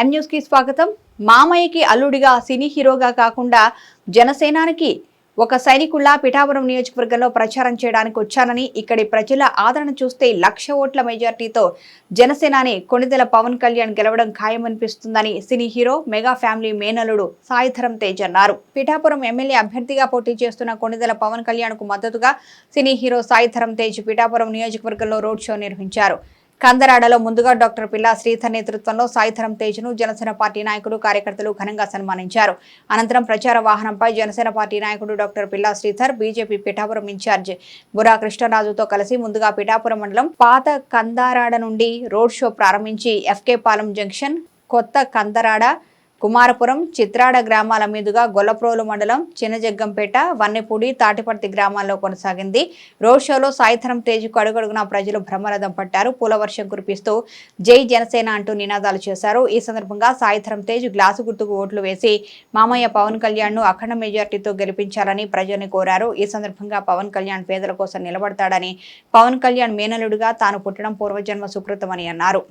ఎం న్యూస్కి స్వాగతం. మామయ్యకి అల్లుడిగా సినీ హీరోగా కాకుండా జనసేనానికి ఒక సైనికుల్లా పిఠాపురం నియోజకవర్గంలో ప్రచారం చేయడానికి వచ్చానని ఇక్కడి ప్రజల ఆదరణ చూస్తే లక్ష ఓట్ల మెజార్టీతో జనసేనాని కొణిదెల పవన్ కళ్యాణ్ గెలవడం ఖాయమనిపిస్తుందని సినీ హీరో మెగా ఫ్యామిలీ మేనలుడు సాయిధరం తేజ్ అన్నారు. పిఠాపురం ఎమ్మెల్యే అభ్యర్థిగా పోటీ చేస్తున్న కొణిదెల పవన్ కళ్యాణ్కు మద్దతుగా సినీ హీరో సాయిధరం తేజ్ పిఠాపురం నియోజకవర్గంలో రోడ్ షో నిర్వహించారు. కందరాడలో ముందుగా డాక్టర్ పిల్లా శ్రీధర్ నేతృత్వంలో సాయిధరం తేజ్ను జనసేన పార్టీ నాయకులు కార్యకర్తలు ఘనంగా సన్మానించారు. అనంతరం ప్రచార వాహనంపై జనసేన పార్టీ నాయకుడు doctor Pilla Sridhar BJP Pithapuram incharge Bura కృష్ణరాజుతో కలిసి ముందుగా పిఠాపురం మండలం పాత కందారాడ నుండి రోడ్ షో ప్రారంభించి ఎఫ్కే పాలెం జంక్షన్ కొత్త కందరాడ కుమారపురం చిత్రాడ గ్రామాల మీదుగా గొల్లప్రోలు మండలం చిన్నజగ్గంపేట వన్నెపూడి తాటిపర్తి గ్రామాల్లో కొనసాగింది. రోడ్ షోలో సాయంత్రం తేజుకు అడుగడుగున ప్రజలు బ్రహ్మరథం పట్టారు. పూలవర్షం కురిపిస్తూ జై జనసేన అంటూ నినాదాలు చేశారు. ఈ సందర్భంగా సాయంత్రం తేజ్ గ్లాసు గుర్తుకు ఓట్లు వేసి మామయ్య పవన్ కళ్యాణ్ను అఖండ మెజార్టీతో గెలిపించాలని ప్రజల్ని కోరారు. ఈ సందర్భంగా పవన్ కళ్యాణ్ పేదల కోసం నిలబడతాడని పవన్ కళ్యాణ్ మేనలుడిగా తాను పుట్టడం పూర్వజన్మ సుకృతమని అన్నారు.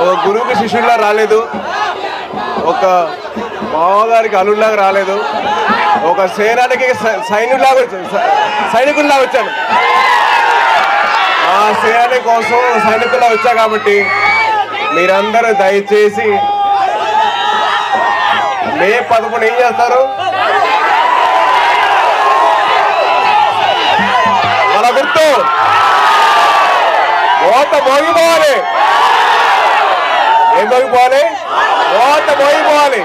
ఒక గురువుకి శిష్యుడిలా రాలేదు. ఒక మామగారికి అల్లుడిలాగా రాలేదు. ఒక సేనానికి సై- సైనికుడిలాగా వచ్చాను సై- వచ్చాను ఆ సేనాని కోసం సైనికుల్లా వచ్చా కాబట్టి మీరందరూ దయచేసి మే పదకొండు ఏం చేస్తారు? మన గుర్తు. ఓట మోగిపోవాలి. ఏం మోగిపోవాలి ఓట మోగిపోవాలి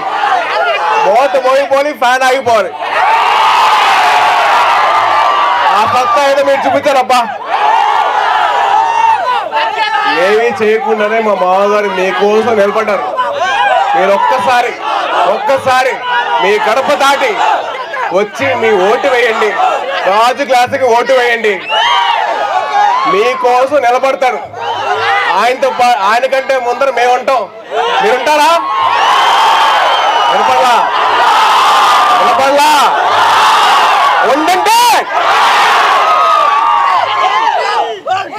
ఓట మోగిపోవాలి ఫ్యాన్ ఆగిపోవాలి. ఆ సత్తా ఏదో మీరు చూపించారబ్బా. ఏమీ చేయకుండానే మా మామగారు మీకోసం నిలబడ్డారు. మీరు ఒక్కసారి ఒక్కసారి మీ గడప దాటి వచ్చి మీ ఓటు వేయండి. రాజు క్లాసుకి ఓటు వేయండి. మీకోసం నిలబడతారు. ఆయనతో పా- ఆయన కంటే ముందర మేము ఉంటాం మీరుంటారా వినపడలా వినపడలా ఉండంటే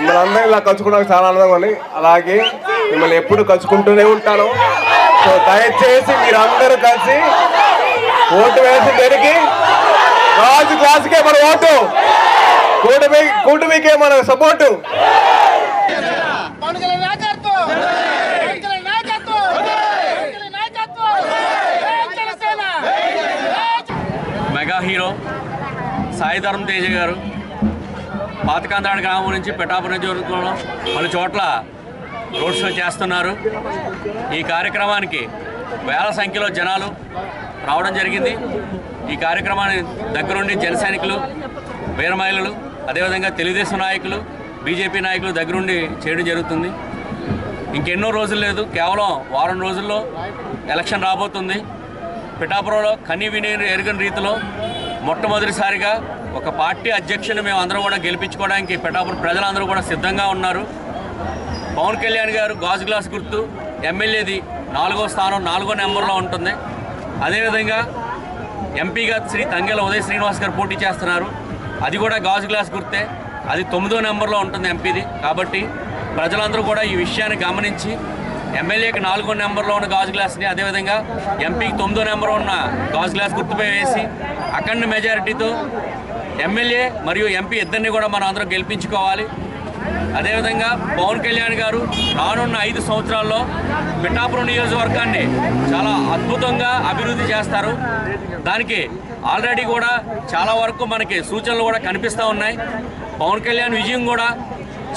మనందరం ఇలా కలుసుకోవడానికి చాలా ఆనందంగా ఉంది. అలాగే మిమ్మల్ని ఎప్పుడు కలుసుకుంటూనే ఉంటాను. సో దయచేసి మీరందరూ కలిసి ఓటు వేసి పెరిగి రాజు క్లాసుకే మన ఓటు. కూటమి కూటమికే మన సపోర్టు పవన్ కళ్యాణ్ నాయకత్వం పవన్ కళ్యాణ్ నాయకత్వం పవన్ కళ్యాణ్ నాయకత్వం జై జనసేన మెగా హీరో సాయి ధర్మ తేజ గారు. పాతకాంతాడు గ్రామం నుంచి పిఠాపురం నియోజకవర్గంలో పలు చోట్ల రోడ్ షో చేస్తున్నారు. ఈ కార్యక్రమానికి వేల సంఖ్యలో జనాలు రావడం జరిగింది. ఈ కార్యక్రమాన్ని దగ్గరుండి జన సైనికులు అదేవిధంగా తెలుగుదేశం నాయకులు బీజేపీ నాయకులు దగ్గరుండి చేయడం జరుగుతుంది. ఇంకెన్నో రోజులు లేదు. కేవలం వారం రోజుల్లో ఎలక్షన్ రాబోతుంది. పిఠాపురంలో కనీ విని ఎరుగని రీతిలో మొట్టమొదటిసారిగా ఒక పార్టీ అధ్యక్షుని మేము అందరం కూడా గెలిపించుకోవడానికి పిఠాపురం ప్రజలందరూ కూడా సిద్ధంగా ఉన్నారు. పవన్ కళ్యాణ్ గారు గాజు గ్లాస్ గుర్తు ఎమ్మెల్యేది నాలుగో స్థానం నాలుగో నెంబర్లో ఉంటుంది. అదేవిధంగా ఎంపీగా శ్రీ తంగెల ఉదయ శ్రీనివాస్ గారు పోటీ చేస్తున్నారు. అది కూడా గాజు గ్లాస్ గుర్తే. అది తొమ్మిదో నెంబర్లో ఉంటుంది ఎంపీది. కాబట్టి ప్రజలందరూ కూడా ఈ విషయాన్ని గమనించి ఎమ్మెల్యేకి నాలుగో నెంబర్లో ఉన్న గాజు గ్లాస్ని అదేవిధంగా ఎంపీకి తొమ్మిదో నెంబర్ ఉన్న గాజు గ్లాస్ గుర్తుపై వేసి అఖండ మెజారిటీతో ఎమ్మెల్యే మరియు ఎంపీ ఇద్దరిని కూడా మనం అందరం గెలిపించుకోవాలి. అదేవిధంగా పవన్ కళ్యాణ్ గారు రానున్న ఐదు సంవత్సరాల్లో పిఠాపురం నియోజకవర్గాన్ని చాలా అద్భుతంగా అభివృద్ధి చేస్తారు. దానికి ఆల్రెడీ కూడా చాలా వరకు మనకి సూచనలు కూడా కనిపిస్తూ ఉన్నాయి. పవన్ కళ్యాణ్ విజయం కూడా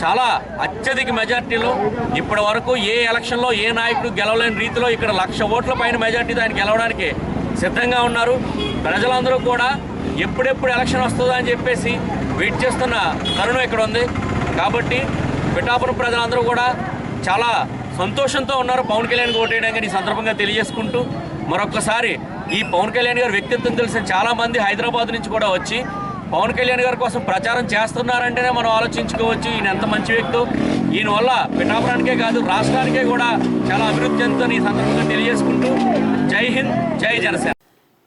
చాలా అత్యధిక మెజార్టీలో ఇప్పటి వరకు ఏ ఎలక్షన్లో ఏ నాయకుడు గెలవలేని రీతిలో ఇక్కడ లక్ష ఓట్ల పైన మెజార్టీతో ఆయన గెలవడానికి సిద్ధంగా ఉన్నారు. ప్రజలందరూ కూడా ఎప్పుడెప్పుడు ఎలక్షన్ వస్తుందా అని చెప్పేసి వెయిట్ చేస్తున్న తరుణం ఇక్కడ ఉంది. కాబట్టి పిఠాపురం ప్రజలందరూ కూడా చాలా సంతోషంతో ఉన్నారు. పవన్ కళ్యాణ్ ఓటేయడానికి ఈ సందర్భంగా తెలియజేసుకుంటూ మరొకసారి ఈ పవన్ కళ్యాణ్ గారి వ్యక్తిత్వం తెలిసిన చాలామంది హైదరాబాద్ నుంచి కూడా వచ్చి పవన్ కళ్యాణ్ గారి కోసం ప్రచారం చేస్తున్నారంటేనే మనం ఆలోచించుకోవచ్చు. ఈయన ఎంత మంచి వ్యక్తో. ఈయన వల్ల పిఠాపురానికే కాదు రాష్ట్రానికే కూడా చాలా అభివృద్ధి చెందుతుంది ఈ సందర్భంగా తెలియజేసుకుంటూ జై హింద్ జై జనసేన.